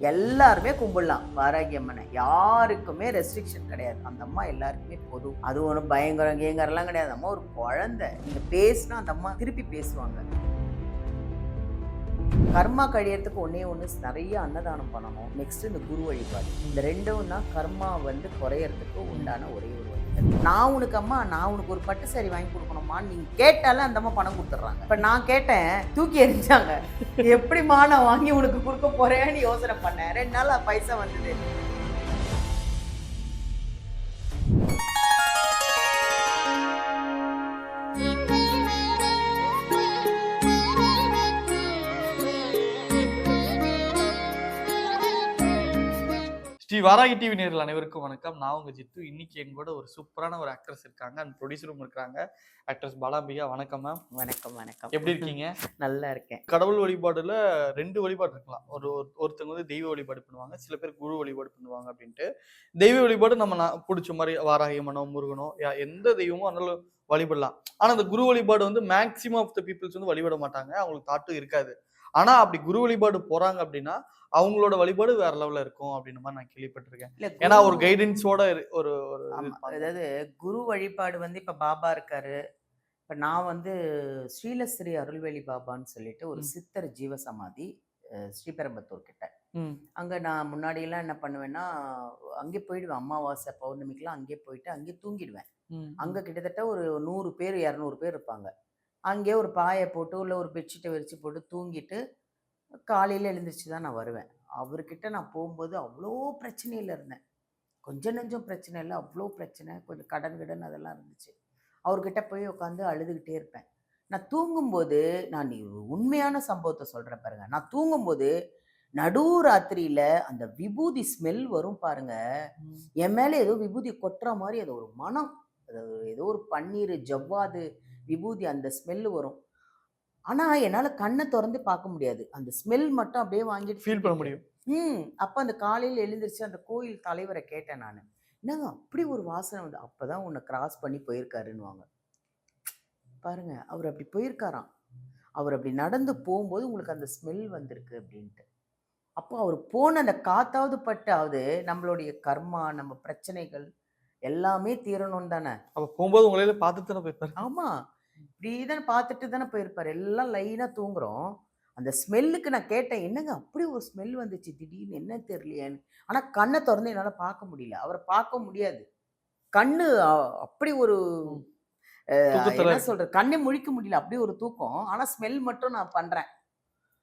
எல்லாருமே கும்பிடலாம். வாராகி அம்மனை. யாருக்குமே ரெஸ்ட்ரிக்ஷன் கிடையாது. அந்த அம்மா எல்லாருக்குமே பொது அது ஒன்றும் பயங்கரம் கேங்கரெல்லாம் கிடையாது. அம்மா ஒரு குழந்தை. நீங்க பேசினா அந்த அம்மா திருப்பி பேசுவாங்க. கர்மா கழியறதுக்கு ஒன்றே ஒன்று நிறைய அன்னதானம் பண்ணணும். நெக்ஸ்ட் இந்த குரு வழிபாடு. இந்த ரெண்டும் தான் கர்மா வந்து குறையறதுக்கு உண்டான ஒரே ஒரு நான் உனக்கு அம்மா நான் உனக்கு ஒரு பட்டு சாரி வாங்கி கொடுக்கணுமா? நீங்க கேட்டாலும் அந்த அம்மா பணம் கொடுத்துட்றாங்க. இப்ப நான் கேட்டேன் தூக்கி எறிஞ்சாங்க. எப்படிம்மா நான் வாங்கி உனக்கு கொடுக்க போறேன்னு யோசனை பண்ணேன். ரெண்டு நாள் பைசா வந்தது. ஸ்ரீ வாராகி டிவி நேரில் அனைவருக்கும் வணக்கம். நான் உங்க ஜித்து. இன்னைக்கு என் கூட ஒரு சூப்பரான ஒரு ஆக்ட்ரஸ் இருக்காங்க. அண்ட் ப்ரொடியூசரும் இருக்காங்க ஆக்ட்ரஸ் பாலாம்பிகா வணக்கம் மேம் வணக்கம் வணக்கம். எப்படி இருக்கீங்க? நல்லா இருக்கேன். கடவுள் வழிபாடுல ரெண்டு வழிபாடு இருக்கலாம். ஒரு ஒரு- ஒருத்தவங்க வந்து தெய்வ வழிபாடு பண்ணுவாங்க. சில பேர் குரு வழிபாடு பண்ணுவாங்க அப்படின்ட்டு. தெய்வ வழிபாடு நம்ம நான் பிடிச்ச மாதிரி வாராகி மனோ முருகனோ யா- எந்த தெய்வமோ அதனால வழிபடலாம். ஆனா அந்த குரு வழிபாடு வந்து மேக்சிமம் ஆஃப் த பீப்புள்ஸ் வந்து வழிபட மாட்டாங்க. அவங்களுக்கு தாட்டும் இருக்காது. ஆனா அப்படி குரு வழிபாடு போறாங்க அப்படின்னா அவங்களோட வழிபாடு வேற லெவல்ல இருக்கும் அப்படின்னு மாதிரி நான் கேள்விப்பட்டிருக்கேன். ஏன்னா ஒரு கைடன்ஸோட ஒரு ஒரு. அதாவது குரு வழிபாடு வந்து இப்ப பாபா இருக்காரு. இப்ப நான் வந்து ஸ்ரீலஸ்ரீ அருள்வேலி பாபான்னு சொல்லிட்டு ஒரு. சித்தர் ஜீவசமாதி ஸ்ரீபெரும்புத்தூர் கிட்ட. அங்க நான் முன்னாடியெல்லாம் என்ன பண்ணுவேன்னா அங்கே போயிடுவேன். அமாவாசை பௌர்ணமிக்கெல்லாம் அங்கேயே போயிட்டு அங்கேயே தூங்கிடுவேன். அங்க கிட்டத்தட்ட ஒரு நூறு பேர் இரநூறு பேர் இருப்பாங்க. அங்கேயே ஒரு பாயை போட்டு உள்ள ஒரு பெட்ஷீட்டை விரிச்சு போட்டு தூங்கிட்டு காலையில எழுந்திரிச்சு தான் நான் வருவேன். அவர்கிட்ட நான் போகும்போது அவ்வளோ பிரச்சனையில் இருந்தேன். கொஞ்சம் நெஞ்சம் பிரச்சனை இல்லை அவ்வளோ பிரச்சனை. கொஞ்சம் கடன் கடன் அதெல்லாம் இருந்துச்சு. அவர்கிட்ட போய் உட்காந்து அழுதுகிட்டே இருப்பேன். நான் தூங்கும்போது நான் உண்மையான சம்பவத்தை சொல்கிறேன் பாருங்க. நான் தூங்கும்போது நடு ராத்திரியில அந்த விபூதி ஸ்மெல் வரும் பாருங்க. என் மேலே ஏதோ விபூதி கொட்டுற மாதிரி அது ஒரு மனம் அது ஏதோ ஒரு பன்னீர் ஜவ்வாது விபூதி அந்த ஸ்மெல்லு வரும். ஆனா என்னால கண்ணை திறந்து பார்க்க முடியாது. அந்த ஸ்மெல் மட்டும் அப்படியே வாங்கிட்டு ஃபீல் பண்ண முடியும். ம். அப்போ அந்த காலையில் எழுந்திரிச்சு அந்த கோயில் தலைவரை கேட்டேன் நான். என்னங்க அப்படி ஒரு வாசனை வந்து அப்பதான் உன்னை கிராஸ் பண்ணி போயிருக்காருன்னுவாங்க. பாருங்க அவர் அப்படி போயிருக்காராம். அவர் அப்படி நடந்து போகும்போது உங்களுக்கு அந்த ஸ்மெல் வந்திருக்கு அப்படின்ட்டு. அப்போ அவர் போன அந்த காத்தாவது பட்டாவது நம்மளுடைய கர்மா நம்ம பிரச்சனைகள் எல்லாமே தீரணும் தானே? அப்ப போகும்போது உங்களையில பார்த்துட்டு தானே போயிருப்பாரு? ஆமா. இப்படி தானே பார்த்துட்டு தானே போயிருப்பாரு. எல்லாம் லைனா தூங்குறோம். அந்த ஸ்மெல்லுக்கு நான் கேட்டேன் என்னங்க அப்படி ஒரு ஸ்மெல் வந்துச்சு? திடீர்னு என்ன தெரியலையேன்னு? ஆனா கண்ணை திறந்து என்னால பார்க்க முடியல. அவரை பார்க்க முடியாது. கண்ணு அப்படி ஒரு என்ன. சொல்றது? கண்ணை முழிக்க முடியல. அப்படி ஒரு தூக்கம். ஆனா ஸ்மெல் மட்டும் நான் பண்றேன்.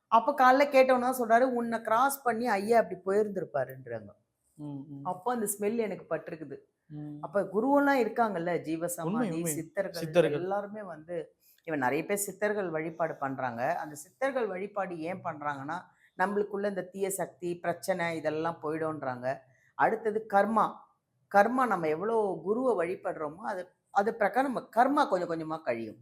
அப்ப காலைல கேட்டவன சொல்றாரு உன்னை கிராஸ் பண்ணி ஐயா அப்படி போயிருந்திருப்பாருன்றாங்க. அப்போ அந்த ஸ்மெல் எனக்கு பட்டிருக்குது. அப்ப குருவெல்லாம் இருக்காங்கல்ல ஜீவசமாதி. சித்தர்கள். எல்லாருமே வந்து இவன் நிறைய பேர் சித்தர்கள் வழிபாடு பண்றாங்க. அந்த சித்தர்கள் வழிபாடு ஏன் பண்றாங்கன்னா நம்மளுக்குள்ள இந்த தீய சக்தி பிரச்சனை இதெல்லாம் போயிடும்ன்றாங்க. அடுத்தது கர்மா. கர்மா நம்ம எவ்வளோ குருவை வழிபடுறோமோ அது அது பிரகாரம் நம்ம கர்மா கொஞ்சம் கொஞ்சமா கழியும்.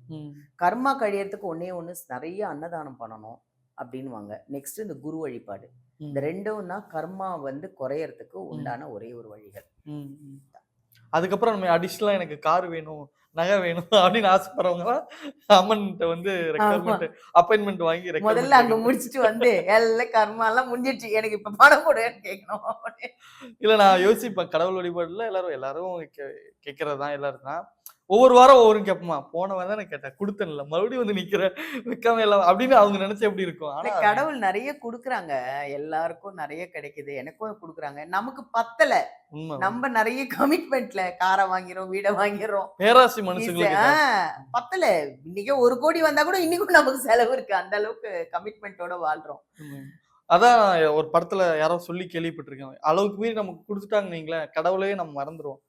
கர்மா கழியறதுக்கு ஒண்ணே ஒன்று நிறைய அன்னதானம் பண்ணணும் அப்படின்னுவாங்க. நெக்ஸ்ட் இந்த குரு வழிபாடு. இந்த ரெண்டும் தான் கர்மா வந்து குறையறதுக்கு உண்டான ஒரே ஒரு வழிகள். அதுக்கப்புறம் நம்ம அடிஷ்னலா எனக்கு கார் வேணும் நகை வேணும் அப்படின்னு ஆசைப்படுறவங்க அம்மன்கிட்ட வந்து ரெக்குவயர்மெண்ட் அப்பாயின்மெண்ட் வாங்கி முதல்ல அங்க முடிச்சிட்டு வந்து எல்லாம் கர்மா எல்லாம் முடிஞ்சிடுச்சு எனக்கு இப்ப பணம் கொடுன்னு கேட்கணும். இல்ல நான் யோசிப்பேன் கடவுள் வழிபாடுல எல்லாரும் எல்லாரும் கேட்கறதுதான் எல்லாரும் தான் ஒவ்வொரு வாரம் ஒவ்வொரு கேட்போமா? போனவன் தான் நான் கேட்டேன். கொடுத்தேன்ல. மறுபடியும் வந்து நிக்கிற வைக்காம எல்லாம் அப்படின்னு அவங்க நினைச்சா எப்படி இருக்கும்? ஆனா கடவுள் நிறைய குடுக்குறாங்க. எல்லாருக்கும் நிறைய கிடைக்குது. எனக்கும் குடுக்குறாங்க. நமக்கு பத்தல. நம்ம நிறைய கமிட்மெண்ட்ல காரை வாங்கிறோம் வீடை வாங்கிறோம். பேராசி மனுஷங்களுக்கு. பத்தல. இன்னைக்கு ஒரு கோடி வந்தா கூட இன்னைக்கும் நமக்கு செலவு இருக்கு. அந்த அளவுக்கு கமிட்மெண்ட்டோட வாழ்றோம். அதான் ஒரு படத்துல யாரோ சொல்லி கேள்விப்பட்டிருக்கேன். அளவுக்கு மீறி நமக்கு கொடுத்துட்டாங்க நீங்களே கடவுளையே நம்ம மறந்துருவோம்.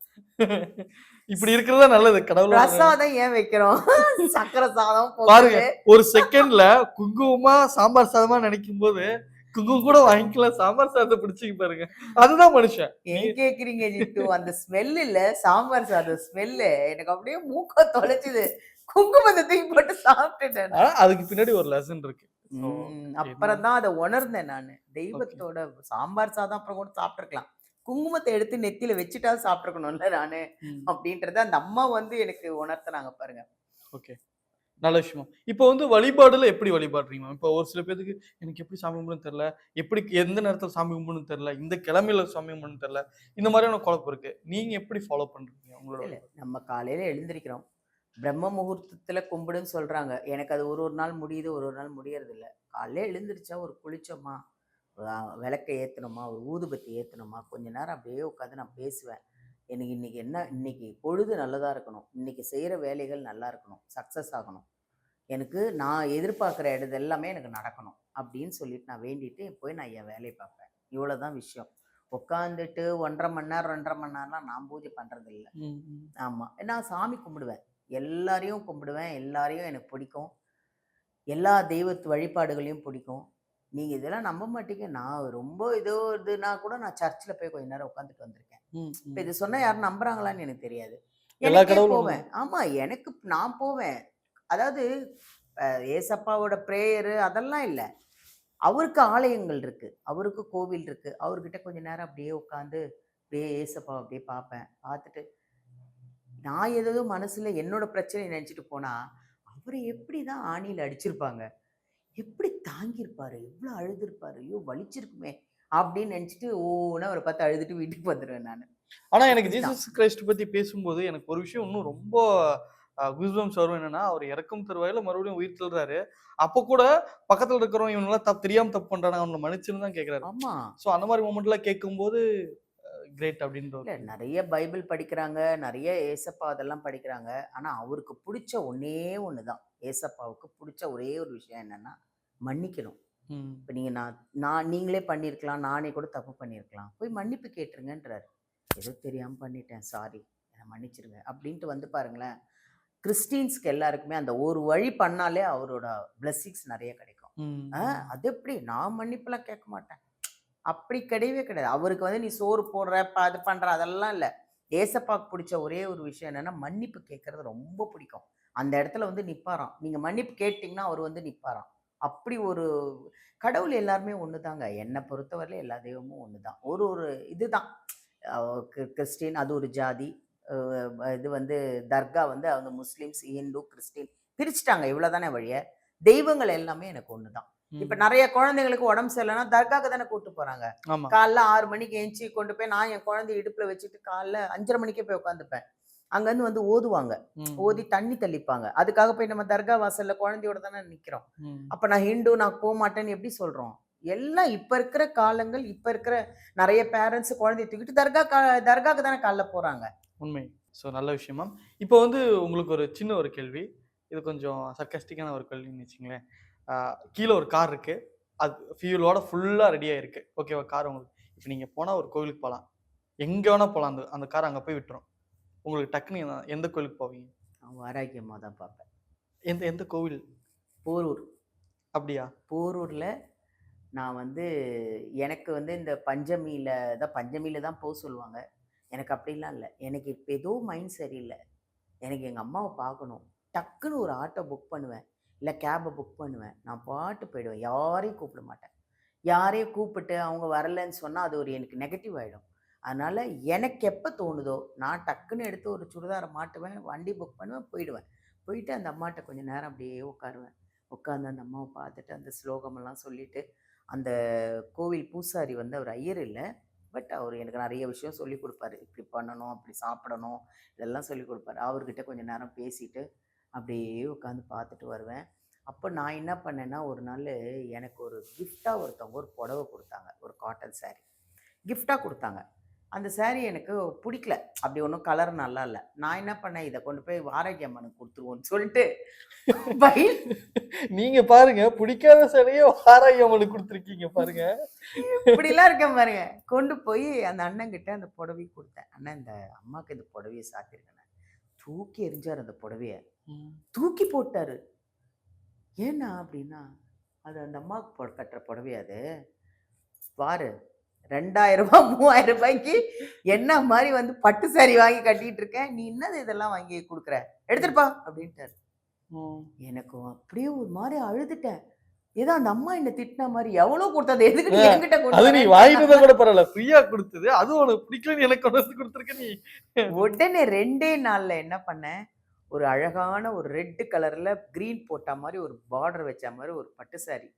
இப்படி இருக்கிறதா நல்லது கடவுளோட பிரசாதம் ஏன் வைக்கிறோம்? சக்கரை சாதம் பாருங்க ஒரு செகண்ட்ல குங்குமமா சாம்பார் சாதமா நினைக்கும் போது குங்குமம் கூட வாங்கிக்கலாம் சாம்பார் சாதத்தை பிடிச்சிக்க பாருங்க. அதுதான் மனுஷன். ஏன் கேக்குறீங்க ஜித்து? அந்த ஸ்மெல் இல்ல சாம்பார் சாதம் ஸ்மெல்லு எனக்கு அப்படியே மூக்க தொலைச்சுது. குங்குமத்தை தூக்கி போட்டு சாப்பிட்டுட்டேன் அதுக்கு பின்னாடி ஒரு லெசன் இருக்கு. அப்புறம் தான் அதை உணர்ந்தேன் நான். தெய்வத்தோட சாம்பார் சாதம் அப்புறம் கூட சாப்பிட்டுருக்கலாம். குங்குமத்தை எடுத்து நெத்தியில வச்சுட்டாவது சாப்பிட்டுருக்கணும்ல நானு அப்படின்றத அந்த அம்மா வந்து எனக்கு உணர்த்தினாங்க பாருங்க. okay. நல்ல விஷயம். இப்போ வந்து வழிபாடுல எப்படி வழிபாடுறீங்க இப்போ ஒரு சில பேருக்கு எனக்கு எப்படி சாமி கும்பிடணும்னு தெரியல எப்படி எந்த நேரத்துல சாமி கும்பிடணும்னு தெரியல இந்த கிழமையில சாமி கும்பிடணும்னு தெரியல இந்த மாதிரியான குழப்பம் இருக்கு. நீங்க எப்படி ஃபாலோ பண்றீங்க உங்களோட நம்ம காலையில எழுந்திருக்கிறோம். பிரம்ம முகூர்த்தத்துல கும்பிடுன்னு சொல்றாங்க. எனக்கு அது ஒரு ஒரு நாள் முடியுது ஒரு ஒரு நாள் முடியறது இல்ல காலையில எழுந்திருச்சா ஒரு குளிச்சோமா? விளக்கை ஏத்தணுமா? ஒரு ஊதுபத்தி ஏத்தணுமா? கொஞ்ச நேரம் அப்படியே உட்காந்து நான் பேசுவேன். எனக்கு இன்னைக்கு என்ன இன்னைக்கு பொழுது நல்லதா இருக்கணும். இன்னைக்கு செய்யற வேலைகள் நல்லா இருக்கணும். சக்சஸ் ஆகணும். எனக்கு நான் எதிர்பார்க்குற இடது எல்லாமே எனக்கு நடக்கணும் அப்படின்னு சொல்லிட்டு நான் வேண்டிட்டு போய் நான் என் வேலையை பார்ப்பேன். இவ்வளவுதான் விஷயம். உட்காந்துட்டு ஒன்றரை மணி நேரம் ரெண்டரை மணி நேரம்லாம் நான் பூஜை பண்றது இல்ல. ஆமாம் நான் சாமி கும்பிடுவேன். எல்லாரையும் கும்பிடுவேன். எல்லாரையும் எனக்கு பிடிக்கும். எல்லா தெய்வத்து வழிபாடுகளையும் பிடிக்கும். நீங்கள் இதெல்லாம் நம்ப மாட்டீங்க. நான் ரொம்ப இதோ இதுனா கூட நான் சர்ச்சில் போய் கொஞ்ச நேரம் உட்காந்துட்டு வந்திருக்கேன். இப்போ. இது சொன்னால் யாரும் நம்புறாங்களான்னு எனக்கு தெரியாது. எனக்கே போவேன். ஆமாம் எனக்கு நான் போவேன். அதாவது ஏசப்பாவோட ப்ரேயரு அதெல்லாம் இல்லை. அவருக்கு ஆலயங்கள் இருக்கு. அவருக்கு கோவில் இருக்கு. அவர்கிட்ட கொஞ்ச நேரம் அப்படியே உட்காந்து அப்படியே ஏசப்பா அப்படியே பார்ப்பேன். பார்த்துட்டு நான் ஏதோ மனசுல என்னோட பிரச்சனை நினைச்சிட்டு போனா அவரை எப்படி தான் ஆணியில் அடிச்சிருப்பாங்க? எப்படி தாங்கியிருப்பாரு? எவ்வளோ அழுதுருப்பாரு. ஐயோ வலிச்சிருக்குமே அப்படின்னு நினச்சிட்டு ஓன்னு அவரை பார்த்து அழுதுட்டு வீட்டுக்கு வந்துடுவேன் நான். ஆனா எனக்கு. ஜீசஸ் கிரைஸ்ட் பத்தி பேசும்போது எனக்கு ஒரு விஷயம் இன்னும் ரொம்ப குஸ்பம்ஸ் வரும் என்னன்னா அவர் இறக்கும் தருவாயில மறுபடியும் உயிர் தள்ளுறாரு. அப்போ கூட பக்கத்துல இருக்கிறவங்க இவங்க எல்லாம் தப்பு தெரியாம தப்பு பண்றாங்க அவங்களை மன்னிச்சுன்னு தான் கேக்குறாரு. ஆமா. சோ அந்த மாதிரி மூமெண்ட்லாம் கேட்கும்போது கிரேட் அப்படின்ற நிறைய பைபிள் படிக்கிறாங்க நிறைய ஏசப்பா அதெல்லாம் படிக்கிறாங்க. ஆனால் அவருக்கு பிடிச்ச ஒன்றே ஒன்று தான் ஏசப்பாவுக்கு பிடிச்ச ஒரே ஒரு விஷயம் என்னன்னா மன்னிக்கணும். இப்போ நீங்கள் நான் நான் நீங்களே பண்ணியிருக்கலாம் நானே கூட தப்பு பண்ணியிருக்கலாம் போய் மன்னிப்பு கேட்டுருங்கன்றாரு. ஏதோ தெரியாமல் பண்ணிட்டேன் சாரி என்னை மன்னிச்சிருங்க. அப்படின்ட்டு வந்து பாருங்களேன் கிறிஸ்டின்ஸ்க்கு எல்லாருக்குமே அந்த ஒரு வழி பண்ணாலே அவரோட பிளெஸ்ஸிங்ஸ் நிறைய கிடைக்கும். அது எப்படி? நான் மன்னிப்புலாம் கேட்க மாட்டேன். அப்படி கிடையவே கிடையாது. அவருக்கு வந்து நீ சோறு போடுற ப அது பண்ற அதெல்லாம் இல்லை. ஏசப்பாக்கு பிடிச்ச ஒரே ஒரு விஷயம் என்னன்னா மன்னிப்பு கேட்கறது ரொம்ப பிடிக்கும். அந்த இடத்துல வந்து நிப்பாராம். நீங்க மன்னிப்பு கேட்டிங்கன்னா அவர் வந்து நிப்பாராம். அப்படி ஒரு கடவுள் எல்லாருமே ஒன்று தாங்க. என்னை பொறுத்தவரையில எல்லா தெய்வமும் ஒன்று தான். ஒரு ஒரு இதுதான் கிறிஸ்டின் அது ஒரு ஜாதி. இது வந்து தர்கா வந்து அவங்க முஸ்லீம்ஸ் இந்து கிறிஸ்டின் பிரிச்சுட்டாங்க. இவ்வளோதானே வழிய? தெய்வங்கள் எல்லாமே எனக்கு ஒன்று தான். இப்ப நிறைய குழந்தைங்களுக்கு உடம்பு சரியில்லைன்னா தர்காக்கு தானே கூட்டு போறாங்க. காலைல ஆறு மணிக்கு எஞ்சி கொண்டு போய் நான் என் குழந்தை இடுப்புல வச்சுட்டு காலைல அஞ்சரை மணிக்கே போய் உட்காந்துப்பேன். அங்கேருந்து வந்து ஓதுவாங்க. ஓதி தண்ணி தெளிப்பாங்க. அதுக்காக போய் நம்ம தர்கா வாசல்ல குழந்தையோட தானே நிக்கிறோம். ம். அப்ப நான் ஹிந்து நான் போக மாட்டேன்னு எப்படி சொல்றோம்? எல்லாம் இப்ப இருக்கிற காலங்கள் இப்ப இருக்கிற நிறைய பேரண்ட்ஸ் குழந்தைய தூக்கிட்டு தர்கா கா- தர்காக்கு தானே காலைல போறாங்க. உண்மை. ஸோ நல்ல விஷயம் இப்போ வந்து உங்களுக்கு ஒரு சின்ன ஒரு கேள்வி. இது கொஞ்சம் சர்க்கஸ்டிக்கான ஒரு கேள்வின்னு வச்சுங்களேன் கீழே ஒரு கார் இருக்கு. அது ஃபியூலோட ஃபுல்லாக ரெடியாக இருக்கு ஓகேவா கார் உங்களுக்கு. இப்போ நீங்கள் போனால் ஒரு கோவிலுக்கு போகலாம் எங்கே வேணால் போகலாம் அந்த அந்த கார் அங்கே போய் விட்டுரும். உங்களுக்கு டக்குன்னு எந்த- எந்த கோவிலுக்கு போவீங்க? நான் வாராக்கியமா தான் பார்ப்பேன். எந்த எந்த கோவில்? போரூர். அப்படியா? போரூரில் நான் வந்து எனக்கு வந்து இந்த பஞ்சமியில் தான் பஞ்சமியில் தான் போக சொல்லுவாங்க. எனக்கு அப்படிலாம் இல்லை. எனக்கு இப்போ ஏதோ மைண்ட் சரியில்லை. எனக்கு எங்கள் அம்மாவை பார்க்கணும். டக்குன்னு ஒரு ஆட்டோ புக் பண்ணுவேன். இல்லை கேபை புக் பண்ணுவேன். நான் பாட்டு போயிடுவேன். யாரையும் கூப்பிட மாட்டேன். யாரையும் கூப்பிட்டு அவங்க வரலைன்னு சொன்னால் அது ஒரு எனக்கு நெகட்டிவ் ஆகிடும் அதனால் எனக்கு எப்போ தோணுதோ நான் டக்குன்னு எடுத்து ஒரு சுடிதாரை மாட்டுவேன் வண்டி புக் பண்ணுவேன் போயிடுவேன். போயிட்டு அந்த அம்மாட்ட கொஞ்சம் நேரம் அப்படியே உட்காருவேன். உட்காந்து அந்த அம்மாவை பார்த்துட்டு அந்த ஸ்லோகமெல்லாம் சொல்லிவிட்டு அந்த கோவில் பூசாரி வந்து அவர் ஐயர் இல்லை பட் அவர் எனக்கு நிறைய விஷயம் சொல்லி கொடுப்பாரு. இப்படி பண்ணணும் அப்படி சாப்பிடணும் இதெல்லாம் சொல்லி கொடுப்பாரு. அவர்கிட்ட கொஞ்சம் நேரம் பேசிட்டு அப்படியே உட்காந்து பார்த்துட்டு வருவேன். அப்போ நான் என்ன பண்ணேன்னா ஒரு நாள் எனக்கு ஒரு கிஃப்டாக ஒருத்தவங்க ஒரு புடவை கொடுத்தாங்க ஒரு காட்டன் சாரீ கிஃப்டாக கொடுத்தாங்க. அந்த saree எனக்கு பிடிக்கல. அப்படி ஒன்றும் கலர் நல்லா இல்லை. நான் என்ன பண்ணேன்? இதை கொண்டு போய் வாராகி அம்மனுக்கு கொடுத்துருவோன்னு சொல்லிட்டு பைல் நீங்க பாருங்க பிடிக்காத சிலையே வாராகி அம்மனுக்கு கொடுத்துருக்கீங்க பாருங்க. இப்படிலாம் இருக்கேன் பாருங்க. கொண்டு போய் அந்த அண்ணன் கிட்ட அந்த புடவை கொடுத்தேன். அண்ணன் இந்த அம்மாக்கு இந்த புடவையை சாத்திருக்கேன் தூக்கி எறிஞ்சார் அந்த புடவைய. தூக்கி போட்டாரு. ஏன்னா அப்படின்னா அது அந்த அம்மாவுக்கு கட்டுற புடவை அது? பாரு ரெண்டாயிரம் ரூபாய் மூவாயிரம் ரூபாய்க்கு என்ன மாதிரி வந்து பட்டு saree வாங்கி கட்டிட்டு இருக்கேன் நீ என்னது இதெல்லாம் வாங்கி கொடுக்குற? எடுத்துருப்பா அப்படின்ட்டாரு. எனக்கு அப்படியே ஒரு மாதிரி அழுதுட்டேன் ஏதோ அந்த அம்மா என்ன திட்டின மாதிரி எவ்வளவு கொடுத்தது எதுக்கு என்கிட்ட அது நீ வாங்கிட்டு. கூட பரவாயில்ல ஃப்ரீயா கொடுத்தது. அது உனக்கு பிடிக்கலன்னு எனக்கு கொண்டு கொடுத்துருக்க நீ. உடனே ரெண்டே நாள்ல என்ன பண்ணேன் ஒரு அழகான ஒரு ரெட்டு கலரில் க்ரீன் போட்ட மாதிரி ஒரு பார்டர் வச்ச மாதிரி ஒரு பட்டு saree.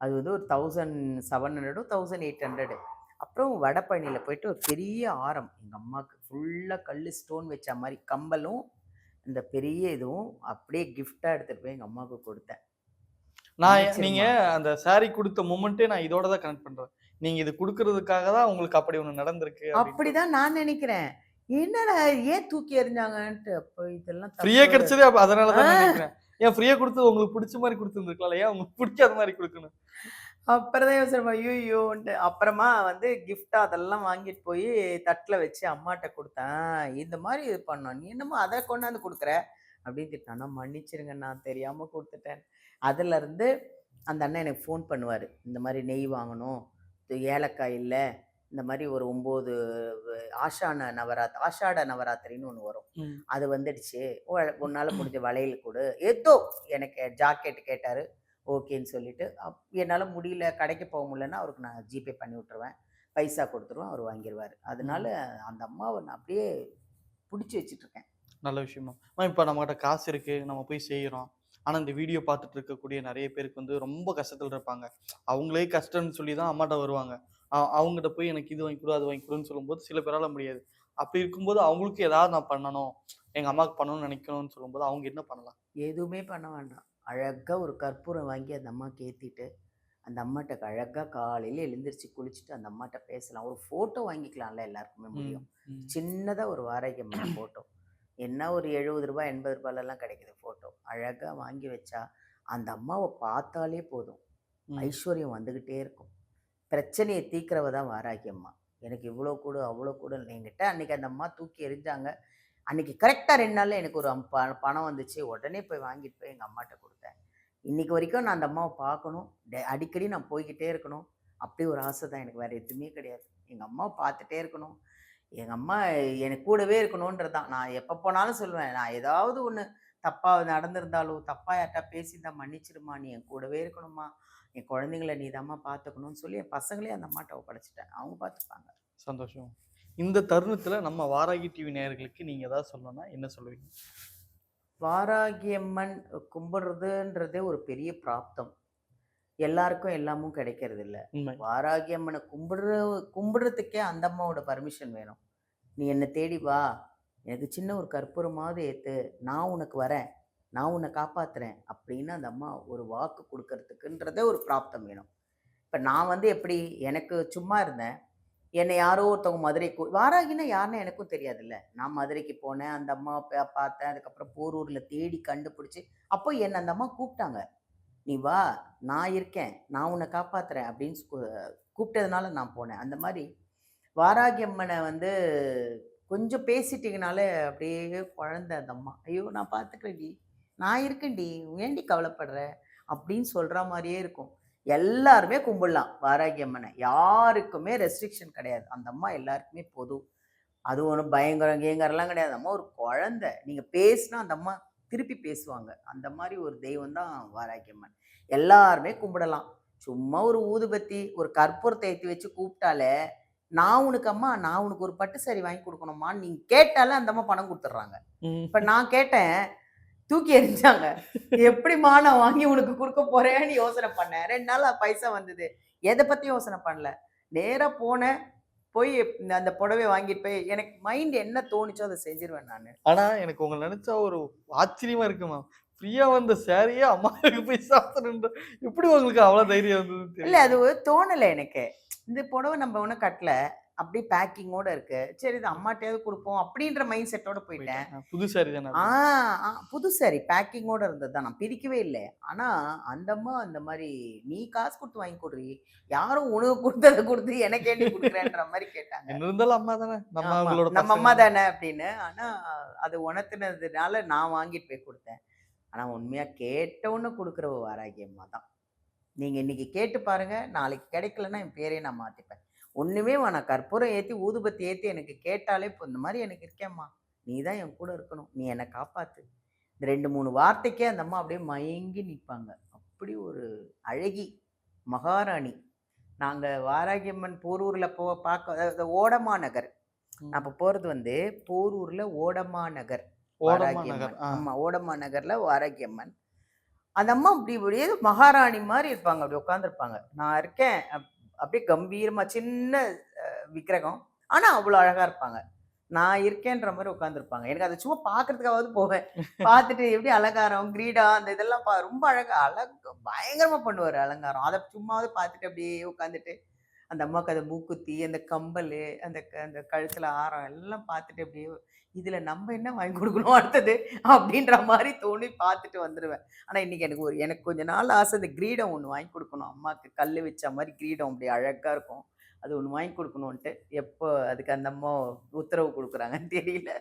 அது வந்து ஒரு தௌசண்ட் செவன் ஹண்ட்ரடும் தௌசண்ட் எயிட் ஹண்ட்ரடு அப்புறம் வடபழனியில் போயிட்டு ஒரு பெரிய ஆரம். எங்கள் அம்மாவுக்கு ஃபுல்லாக கல் ஸ்டோன் வச்ச மாதிரி கம்பலும் இந்த பெரிய இதுவும் அப்படியே கிஃப்டாக எடுத்துகிட்டு போய் எங்கள் அம்மாவுக்கு கொடுத்தேன். நான் மன்னிச்சிருமா. நீங்க அந்த saree கொடுத்த மொமெண்ட்டே நான் இதோட தான் கனெக்ட் பண்றேன். நீங்க இது கொடுக்கறதுக்காக தான் உங்களுக்கு அப்படி ஒண்ணு நடந்திருக்கு அப்படிதான் நான் நினைக்கிறேன். என்னடா ஏன் தூக்கி எறிஞ்சாங்கன்ட்டு அப்போ இதெல்லாம் ஃப்ரீயா தப்பு. கிடைச்சதே அப்ப அதனால தான். நினைக்கிறேன். ஏன் ஃப்ரீயா கொடுத்து உங்களுக்கு பிடிச்ச மாதிரி கொடுத்துருந்துருக்கலாம் ஏன் உங்களுக்கு பிடிக்காத மாதிரி கொடுக்கணும். அப்புறம் தான் யோசனை ஐயோன்ட்டு அப்புறமா வந்து gift அதெல்லாம் வாங்கிட்டு போய் தட்டில் வச்சு அம்மாட்ட கொடுத்தேன். இந்த மாதிரி இது பண்ணோம். நீ என்னமோ அதை கொண்டாந்து கொடுக்குற? அப்படின்னு திட்டானா மன்னிச்சிருங்க நான் தெரியாம கொடுத்துட்டேன். அதுல இருந்து அந்த அண்ணன் எனக்கு ஃபோன் பண்ணுவார். இந்த மாதிரி நெய் வாங்கணும். ஏலக்காய் இல்லை. இந்த மாதிரி ஒரு ஒம்பது ஆஷான நவராத் ஆஷாட நவராத்திரின்னு ஒன்று வரும். அது வந்துடுச்சு. உன்னால முடிஞ்ச வளையல் கொடு. ஏதோ எனக்கு ஜாக்கெட் கேட்டார். ஓகேன்னு சொல்லிட்டு அப் என்னால் முடியல கடைக்கு போக முடியலன்னா அவருக்கு நான் ஜிபே பண்ணி விட்டுருவேன். பைசா கொடுத்துருவேன் அவர் வாங்கிடுவார் அதனால அந்த அம்மாவை நான் அப்படியே பிடிச்சி வச்சிட்டு இருக்கேன் நல்ல விஷயமா மேம். இப்போ நம்மகிட்ட காசு இருக்கு நம்ம போய் செய்யறோம் ஆனா இந்த வீடியோ பார்த்துட்டு இருக்கக்கூடிய நிறைய பேருக்கு வந்து ரொம்ப கஷ்டத்துல இருப்பாங்க. அவங்களே கஷ்டம்னு சொல்லி தான் அம்மாட்ட வருவாங்க. அவங்ககிட்ட போய் எனக்கு இது வாங்கி கொடு அது வாங்கி கொடுன்னு சொல்லும்போது சில பேரால முடியாது. அப்படி இருக்கும்போது அவங்களுக்கு ஏதாவது நான் பண்ணணும். எங்க அம்மாவுக்கு பண்ணணும்னு நினைக்கணும்னு சொல்லும்போது அவங்க என்ன பண்ணலாம்? எதுவுமே பண்ண வேண்டாம். அழகாக ஒரு கற்பூரம் வாங்கி அந்த அம்மாவுக்கு ஏற்றிட்டு அந்த அம்மாட்ட அழகாக காலையில் எழுந்திரிச்சு குளிச்சுட்டு அந்த அம்மாட்ட பேசலாம். ஒரு ஃபோட்டோ வாங்கிக்கலாம்ல எல்லாருக்குமே முடியும். சின்னதாக ஒரு வாடகை ஃபோட்டோ என்ன ஒரு எழுபது ரூபாய் எண்பது ரூபாயிலலாம் கிடைக்குது ஃபோட்டோ அழகாக வாங்கி வச்சா அந்த அம்மாவை பார்த்தாலே போதும். ஐஸ்வர்யம் வந்துக்கிட்டே இருக்கும். பிரச்சனையை தீக்கிறவ தான் வாராகி அம்மா. எனக்கு இவ்வளோ கொடு அவ்வளோ கொடு என்கிட்ட அன்னைக்கு அந்த அம்மா தூக்கி எறிஞ்சாங்க. அன்றைக்கி கரெக்டாக ரெண்டு நாளில் எனக்கு ஒரு ப- பணம் வந்துச்சு. உடனே போய் வாங்கிட்டு போய் எங்கள் அம்மாட்ட கொடுத்தேன். இன்றைக்கி வரைக்கும் நான் அந்த அம்மாவை பார்க்கணும். அடிக்கடி நான் போய்கிட்டே இருக்கணும். அப்படி ஒரு ஆசை தான் எனக்கு. வேறு எதுவுமே கிடையாது. எங்கள் அம்மாவை பார்த்துட்டே இருக்கணும். எங்கள் அம்மா எனக்கு கூடவே இருக்கணுன்றது தான். நான் எப்போ போனாலும் சொல்லுவேன். நான் ஏதாவது ஒன்று தப்பாக நடந்திருந்தாலோ தப்பாக யார்ட்டா பேசியிருந்தா மன்னிச்சிடுமா. நீ என் கூடவே இருக்கணுமா. என் குழந்தைங்கள நீ தாம்மா பார்த்துக்கணும்னு சொல்லி என் பசங்களே அந்த அம்மாட்ட ஒப்படைச்சிட்டேன். அவங்க பார்த்துப்பாங்க. சந்தோஷம். இந்த தருணத்துல நம்ம வாராகி டிவி நேயர்களுக்கு நீங்க ஏதாவது சொல்லணும்னா என்ன சொல்லுவீங்க? வாராகியம்மன் கும்பிடுறதுன்றதே ஒரு பெரிய பிராப்தம். எல்லாருக்கும் எல்லாமும் கிடைக்கிறது இல்ல வாராகியம்மனை கும்பிடுற கும்பிடுறதுக்கே அந்த அம்மாவோட பர்மிஷன் வேணும். நீ என்னை தேடி வா. எனக்கு சின்ன ஒரு கற்பூரமாவது ஏற்று நான் உனக்கு வரேன். நான் உன்னை காப்பாத்துறேன். அப்படின்னு அந்த அம்மா ஒரு வாக்கு கொடுக்கறதுக்குன்றதே ஒரு பிராப்தம் வேணும். இப்போ நான் வந்து எப்படி எனக்கு சும்மா இருந்தேன். என்னை யாரோ ஒருத்தவங்க மதுரைக்கு வாராகினா யாருன்னு எனக்கும் தெரியாதுல்ல. நான் மதுரைக்கு போனேன் அந்த அம்மா பார்த்தேன் அதுக்கப்புறம் போரூரில் தேடி கண்டுபிடிச்சி அப்போ என்னை அந்த அம்மா கூப்பிட்டாங்க. நீ வா நான் இருக்கேன் நான் உன்னை காப்பாத்துறேன் அப்படின்னு கூ- கூப்பிட்டதுனால நான் போனேன். அந்த மாதிரி வாராகி அம்மனை வந்து கொஞ்சம் பேசிட்டீங்கனாலே அப்படியே குழந்த அந்த அம்மா. ஐயோ நான் பார்த்துக்கிறேன்டி நான் இருக்கேன்டி ஏன்டி கவலைப்படுற? அப்படின்னு சொல்கிற மாதிரியே இருக்கும். எல்லாருமே கும்பிடலாம். வாராகி அம்மனை யாருக்குமே ரெஸ்ட்ரிக்ஷன் கிடையாது. அந்த அம்மா எல்லாருக்குமே பொது அது ஒன்றும் பயங்கரம் கேங்கரெல்லாம் கிடையாது. அம்மா ஒரு குழந்தை. நீங்கள் பேசினா அந்த அம்மா திருப்பி பேசுவாங்க. அந்த மாதிரி ஒரு தெய்வம் தான் வாராகி அம்மன் எல்லாருமே கும்பிடலாம். சும்மா ஒரு ஊதுபத்தி ஒரு கற்பூரத்தை ஏற்றி வச்சு கூப்பிட்டாலே நான் உனக்கு அம்மா நான் உனக்கு ஒரு பட்டு saree வாங்கி கொடுக்கணுமான்னு நீங்கள் கேட்டாலே அந்த அம்மா பணம் கொடுத்துட்றாங்க. இப்போ நான் கேட்டேன் தூக்கி எறிஞ்சாங்க. எப்படிம்மா நான் வாங்கி உனக்கு கொடுக்க போறேன்னு யோசனை பண்ணேன். ரெண்டு நாள் பைசா வந்தது. எதை பத்தி யோசனை பண்ணல. நேரா போனேன். போய் அந்த புடவை வாங்கிட்டு போய் எனக்கு மைண்ட் என்ன தோணுச்சோ அதை செஞ்சிருவேன் நான். ஆனா எனக்கு உங்களை நினைச்சா ஒரு ஆச்சரியமா இருக்குமா ஃப்ரீயா வந்த சாரியே அம்மாவுக்கு போய் சாப்பிடணுன்ற எப்படி உங்களுக்கு அவ்வளவு தைரியம் வந்தது இல்ல அது தோணலை எனக்கு. இந்த புடவை நம்ம ஒன்றும் கட்டல. அப்படியே பேக்கிங்கோட இருக்கு. சரி இது அம்மாட்டையாவது கொடுப்போம் அப்படின்ற மைண்ட் செட்டோட போயிட்டேன். புது சாரி தானே ஆ புது சாரி பேக்கிங்கோட இருந்தது தான். நான் பிரிக்கவே இல்லை. ஆனா அந்த அம்மா அந்த மாதிரி நீ காசு கொடுத்து வாங்கி கொடுறி. யாரும் உனக்கு கொடுத்ததை கொடுத்து எனக்கு ஏண்டி கொடுக்குறேன்ற மாதிரி கேட்டாங்க. இருந்தாலும் அம்மா தானே. நம்ம அம்மா. தானே அப்படின்னு. ஆனா அது உணர்த்தினதுனால நான் வாங்கிட்டு போய் கொடுத்தேன். ஆனா உண்மையா கேட்டவொன்னு கொடுக்குறவ வாராகி அம்மா தான். நீங்க இன்னைக்கு கேட்டு பாருங்க. நாளைக்கு கிடைக்கலன்னா என் பேரே நான் மாத்திப்பேன். ஒண்ணுமே வேணாம். கற்பூரம் ஏத்தி ஊதுபத்தி ஏத்தி எனக்கு கேட்டாலே இப்போ இந்த மாதிரி எனக்கு இருக்கேம்மா. நீ தான் என் கூட இருக்கணும். நீ என்னை காப்பாத்து. இந்த ரெண்டு மூணு வார்த்தைக்கே அந்த அம்மா அப்படியே மயங்கி நிற்பாங்க அப்படி ஒரு அழகி மகாராணி. நாங்க வாராகி அம்மன் போரூர்ல போ பார்க்க அதாவது ஓடமா நகர். நான் இப்போ போகிறது வந்து போரூரில் ஓடமா நகர். ஓடமா வாராகி நகர் அம்மன் ஆ. ஆமா ஓடமா நகர்ல வாராகி அம்மன் அந்த அம்மா இப்படி அப்படியே மகாராணி மாதிரி இருப்பாங்க. அப்படி உட்காந்துருப்பாங்க நான் இருக்கேன். அப்படியே கம்பீரமா சின்ன விக்கிரகம். ஆனா அவ்வளவு அழகா இருப்பாங்க. நான் இருக்கேன்ற மாதிரி உட்காந்துருப்பாங்க எனக்கு அதை சும்மா பாக்குறதுக்காவது போவேன். பார்த்துட்டு எப்படி அலங்காரம் கிரீடா அந்த இதெல்லாம் பா ரொம்ப அழகா அழகு பயங்கரமா பண்ணுவாரு அலங்காரம். அதை சும்மாவது பார்த்துட்டு அப்படியே உட்காந்துட்டு அந்த அம்மாவுக்கு அந்த மூக்குத்தி அந்த கம்பல் அந்த அந்த கழுத்துல ஆரம் எல்லாம் பார்த்துட்டு அப்படியே இதுல நம்ம என்ன வாங்கி கொடுக்கணும் அடுத்தது? அப்படின்ற மாதிரி தோணி பார்த்துட்டு வந்துடுவேன் ஆனா இன்னைக்கு எனக்கு ஒரு எனக்கு கொஞ்ச நாள் ஆசை இந்த கிரீடம் ஒன்று வாங்கி கொடுக்கணும். அம்மாவுக்கு கல் வச்ச மாதிரி கிரீடம் அப்படி அழகா இருக்கும். அது ஒன்று வாங்கி கொடுக்கணுன்ட்டு எப்போ அதுக்கு அந்த அம்மா உத்தரவு கொடுக்குறாங்கன்னு தெரியல.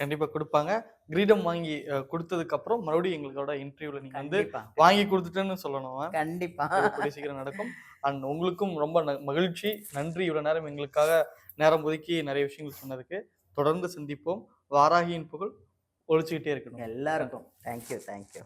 கண்டிப்பா கொடுப்பாங்க. கிரீடம் வாங்கி கொடுத்ததுக்கு அப்புறம் மறுபடியும் எங்களோட இன்டர்வியூல நீங்க வந்து வாங்கி கொடுத்துட்டேன்னு சொல்லணும் ma'am. கண்டிப்பா. அது கூடிய சீக்கிரம் நடக்கும். அண்ட் உங்களுக்கும் ரொம்ப ந- மகிழ்ச்சி. நன்றி. இவ்வளோ நேரம் எங்களுக்காக நேரம் ஒதுக்கி நிறைய விஷயங்கள் சொன்னதுக்கு. தொடர்ந்து சந்திப்போம். வாராகியின் புகழ் ஒழிச்சுக்கிட்டே இருக்கணும். எல்லாருக்கும். Thank you thank you